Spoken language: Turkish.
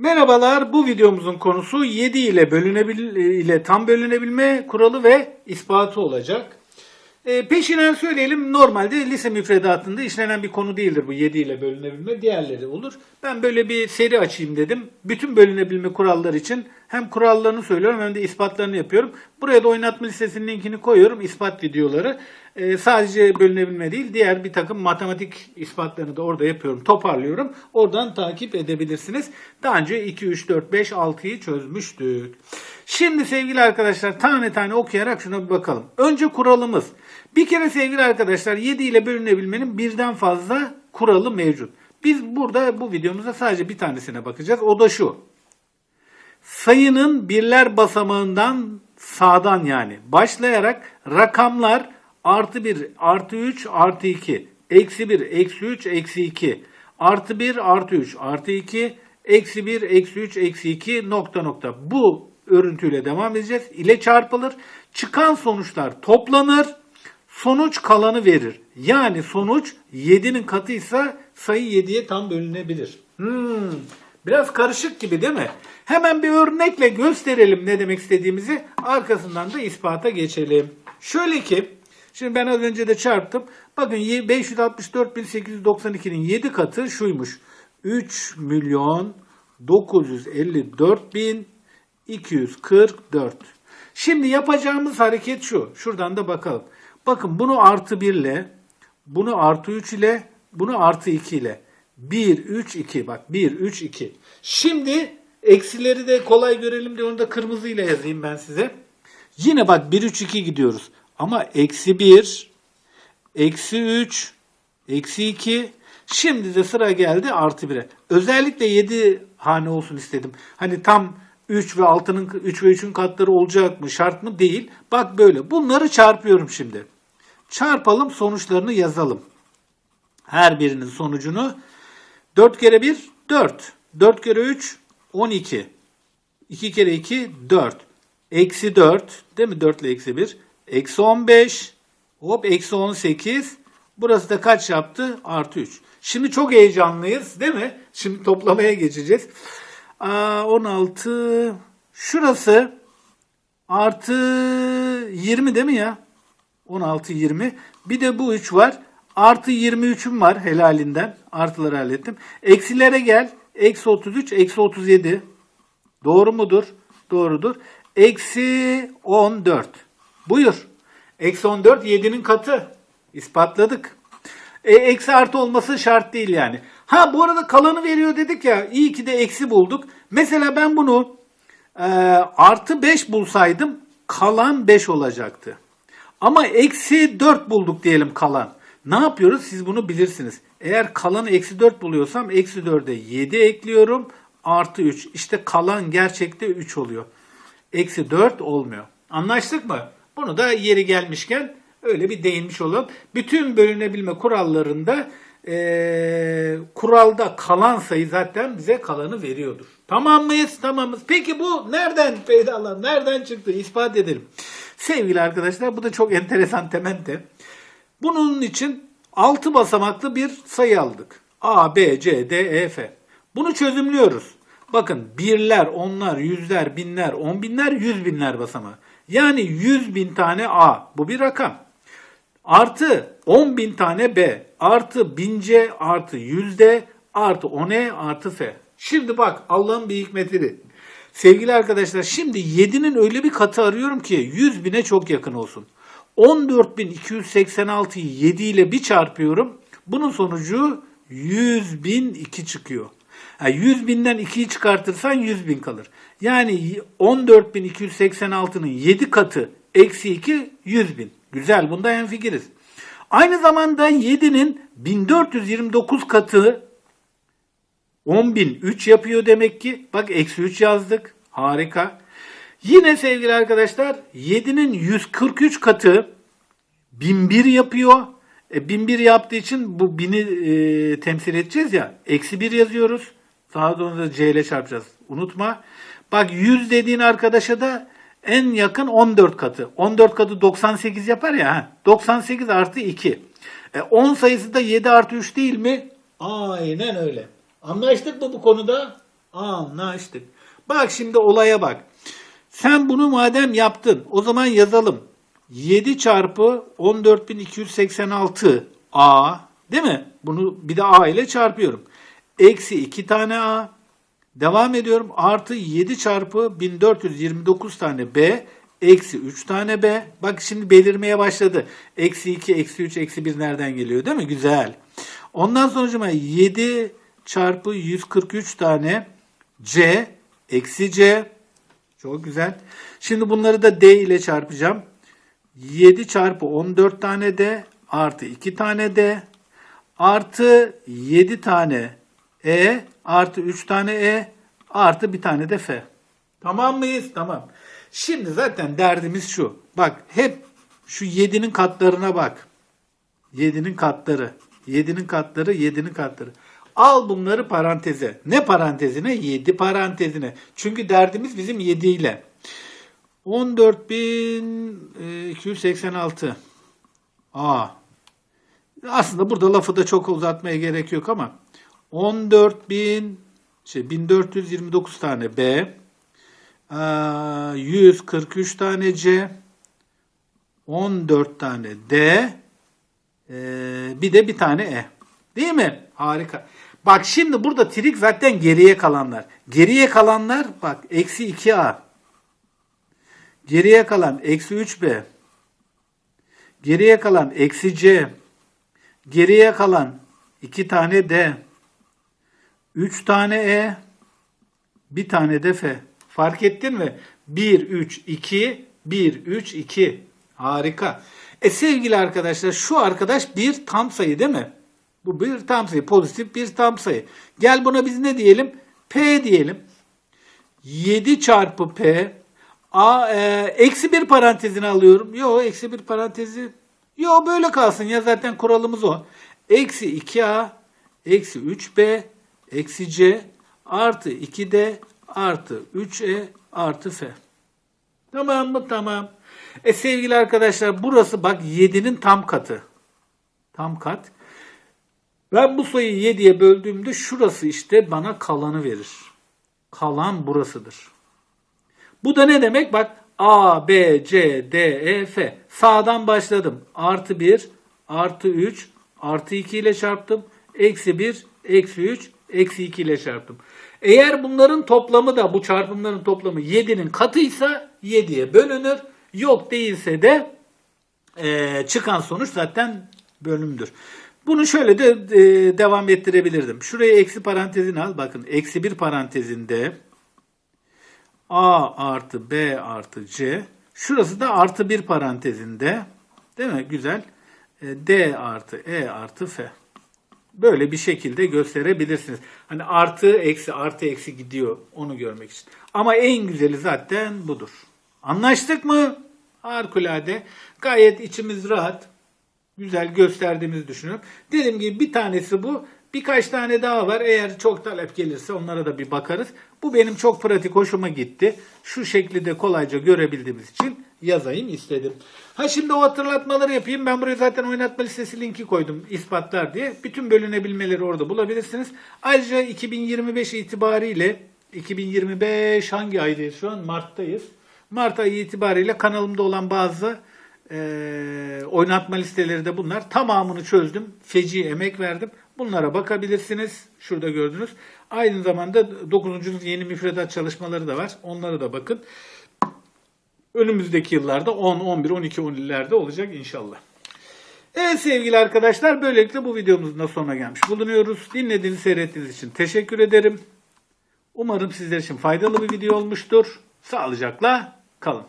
Merhabalar, bu videomuzun konusu 7 ile bölünebil ile tam bölünebilme kuralı ve ispatı olacak. E, peşinen söyleyelim, normalde lise müfredatında işlenen bir konu değildir bu 7 ile bölünebilme, diğerleri olur. Ben böyle bir seri açayım dedim. Bütün bölünebilme kuralları için hem kurallarını söylüyorum hem de ispatlarını yapıyorum. Buraya da oynatma listesinin linkini koyuyorum, ispat videoları. E, sadece bölünebilme değil, diğer bir takım matematik ispatlarını da orada yapıyorum, toparlıyorum. Oradan takip edebilirsiniz. Daha önce 2, 3, 4, 5, 6'yı çözmüştük. Şimdi sevgili arkadaşlar tane tane okuyarak şuna bir bakalım. Önce kuralımız. Bir kere sevgili arkadaşlar 7 ile bölünebilmenin birden fazla kuralı mevcut. Biz burada bu videomuzda sadece bir tanesine bakacağız. O da şu. Sayının birler basamağından sağdan yani başlayarak rakamlar artı 1, artı 3, artı 2, eksi 1, eksi 3, eksi 2, artı 1, artı 3, artı 2, eksi 1, eksi 3, eksi 2 nokta nokta. Bu örüntüyle devam edeceğiz. İle çarpılır. Çıkan sonuçlar toplanır. Sonuç kalanı verir. Yani sonuç 7'nin katıysa sayı 7'ye tam bölünebilir. Hmm, biraz karışık gibi değil mi? Hemen bir örnekle gösterelim ne demek istediğimizi. Arkasından da ispata geçelim. Şöyle ki, şimdi ben az önce de çarptım. Bakın 564.892'nin 7 katı şuymuş. 3 milyon 954 bin 244. Şimdi yapacağımız hareket şu. Şuradan da bakalım. Bakın bunu artı 1 ile, bunu artı 3 ile, bunu artı 2 ile. 1, 3, 2. Bak 1, 3, 2. Şimdi eksileri de kolay görelim diye onu da kırmızıyla yazayım ben size. Yine bak 1, 3, 2 gidiyoruz. Ama eksi 1, eksi 3, eksi 2. Şimdi de sıra geldi artı 1'e. Özellikle 7 hane olsun istedim. Hani tam 3 ve 6'nın 3 ve 3'ün katları olacak mı şart mı değil. Bak böyle. Bunları çarpıyorum şimdi. Çarpalım sonuçlarını yazalım. Her birinin sonucunu 4 kere 1 4. 4 kere 3 12. 2 kere 2 4. Eksi 4 değil mi? 4 ile eksi 1. Eksi 15. Hop eksi 18. Burası da kaç yaptı? Artı 3. Şimdi çok heyecanlıyız değil mi? Şimdi toplamaya geçeceğiz. Aa, 16. Şurası artı 20 değil mi ya? 16, 20. Bir de bu 3 var. Artı 23'üm var helalinden. Artıları hallettim. Eksilere gel. Eksi 33, eksi 37. Doğru mudur? Doğrudur. Eksi 14. Buyur. Eksi 14 7'nin katı. İspatladık. E, eksi artı olması şart değil yani. Ha bu arada kalanı veriyor dedik ya. İyi ki de eksi bulduk. Mesela ben bunu e, artı 5 bulsaydım kalan 5 olacaktı. Ama eksi 4 bulduk diyelim kalan. Ne yapıyoruz? Siz bunu bilirsiniz. Eğer kalanı eksi 4 buluyorsam eksi 4'e 7 ekliyorum. Artı 3. İşte kalan gerçekte 3 oluyor. Eksi 4 olmuyor. Anlaştık mı? Bunu da yeri gelmişken öyle bir değinmiş olalım. Bütün bölünebilme kurallarında eee, kuralda kalan sayı zaten bize kalanı veriyordur. Tamam mıyız? Tamamız. Peki bu nereden peydalar? Nereden çıktı? İspat edelim. Sevgili arkadaşlar bu da çok enteresan temente. Bunun için 6 basamaklı bir sayı aldık. A, B, C, D, E, F. Bunu çözümlüyoruz. Bakın birler, onlar, yüzler, binler, on binler, yüz binler basamağı. Yani 100 bin tane A. Bu bir rakam. Artı 10 bin tane B. Artı 1000 C artı 100 D artı 10 E artı F. Şimdi bak Allah'ın bir hikmeti. Sevgili arkadaşlar şimdi 7'nin öyle bir katı arıyorum ki 100 bine çok yakın olsun. 14.286'yı 7 ile bir çarpıyorum. Bunun sonucu 100.002 çıkıyor. Yani 100 binden 2'yi çıkartırsan 100 bin kalır. Yani 14.286'nın 7 katı eksi 2 100 bin. Güzel bunda hemfikiriz. Aynı zamanda 7'nin 1429 katı 10.003 yapıyor demek ki. Bak eksi 3 yazdık. Harika. Yine sevgili arkadaşlar 7'nin 143 katı 1001 yapıyor. E, 1001 yaptığı için bu 1000'i e, temsil edeceğiz ya. Eksi 1 yazıyoruz. Sağa doğru da C ile çarpacağız. Unutma. Bak 100 dediğin arkadaşa da en yakın 14 katı. 14 katı 98 yapar ya. ha. 98 artı 2. E, 10 sayısı da 7 artı 3 değil mi? Aynen öyle. Anlaştık mı bu konuda? Anlaştık. Bak şimdi olaya bak. Sen bunu madem yaptın o zaman yazalım. 7 çarpı 14286 A değil mi? Bunu bir de A ile çarpıyorum. Eksi 2 tane A. Devam ediyorum. Artı 7 çarpı 1429 tane B. Eksi 3 tane B. Bak şimdi belirmeye başladı. Eksi 2, eksi 3, eksi 1 nereden geliyor değil mi? Güzel. Ondan sonucuma 7 çarpı 143 tane C. Eksi C. Çok güzel. Şimdi bunları da D ile çarpacağım. 7 çarpı 14 tane D artı 2 tane D artı 7 tane E artı 3 tane E artı bir tane de F. Tamam mıyız? Tamam. Şimdi zaten derdimiz şu. Bak hep şu 7'nin katlarına bak. 7'nin katları. 7'nin katları, 7'nin katları. Al bunları paranteze. Ne parantezine? 7 parantezine. Çünkü derdimiz bizim 7 ile. 14.286 A. Aslında burada lafı da çok uzatmaya gerek yok ama 14.000 şey 1429 tane B. Aa, 143 tane C. 14 tane D. Ee, bir de bir tane E. Değil mi? Harika. Bak şimdi burada trik zaten geriye kalanlar. Geriye kalanlar bak eksi 2A. Geriye kalan eksi 3B. Geriye kalan eksi C. Geriye kalan 2 tane D. 3 tane E. Bir tane de F. Fark ettin mi? 1, 3, 2, 1, 3, 2. Harika. E sevgili arkadaşlar şu arkadaş bir tam sayı değil mi? Bu bir tam sayı. Pozitif bir tam sayı. Gel buna biz ne diyelim? P diyelim. 7 çarpı P A, e, eksi bir parantezini alıyorum. Yo eksi bir parantezi. Yo böyle kalsın ya zaten kuralımız o. Eksi 2A eksi 3B eksi C artı 2D artı 3E artı F. Tamam mı? Tamam. E sevgili arkadaşlar burası bak 7'nin tam katı. Tam kat. Ben bu sayıyı 7'ye böldüğümde şurası işte bana kalanı verir. Kalan burasıdır. Bu da ne demek? Bak A, B, C, D, E, F. Sağdan başladım. Artı 1, artı 3, artı 2 ile çarptım. Eksi 1, eksi 3, eksi 2 ile çarptım. Eğer bunların toplamı da bu çarpımların toplamı 7'nin katıysa 7'ye bölünür. Yok değilse de e, çıkan sonuç zaten bölümdür. Bunu şöyle de e, devam ettirebilirdim. Şuraya eksi parantezini al. Bakın eksi bir parantezinde A artı B artı C. Şurası da artı bir parantezinde. Değil mi? Güzel. E, D artı E artı F. Böyle bir şekilde gösterebilirsiniz. Hani artı eksi artı eksi gidiyor onu görmek için. Ama en güzeli zaten budur. Anlaştık mı? Harikulade. Gayet içimiz rahat. Güzel gösterdiğimizi düşünüyorum. Dediğim gibi bir tanesi bu. Birkaç tane daha var. Eğer çok talep gelirse onlara da bir bakarız. Bu benim çok pratik, hoşuma gitti. Şu şekli de kolayca görebildiğimiz için yazayım istedim. Ha şimdi o hatırlatmaları yapayım. Ben buraya zaten oynatma listesi linki koydum ispatlar diye. Bütün bölünebilmeleri orada bulabilirsiniz. Ayrıca 2025 itibariyle 2025 hangi aydayız şu an? Mart'tayız. Mart ayı itibariyle kanalımda olan bazı e, oynatma listeleri de bunlar. Tamamını çözdüm. Feci emek verdim. Bunlara bakabilirsiniz. Şurada gördünüz. Aynı zamanda 9. yeni müfredat çalışmaları da var. Onlara da bakın. Önümüzdeki yıllarda 10, 11, 12, 10'lerde olacak inşallah. Evet sevgili arkadaşlar böylelikle bu videomuzun da sonuna gelmiş bulunuyoruz. Dinlediğiniz, seyrettiğiniz için teşekkür ederim. Umarım sizler için faydalı bir video olmuştur. Sağlıcakla kalın.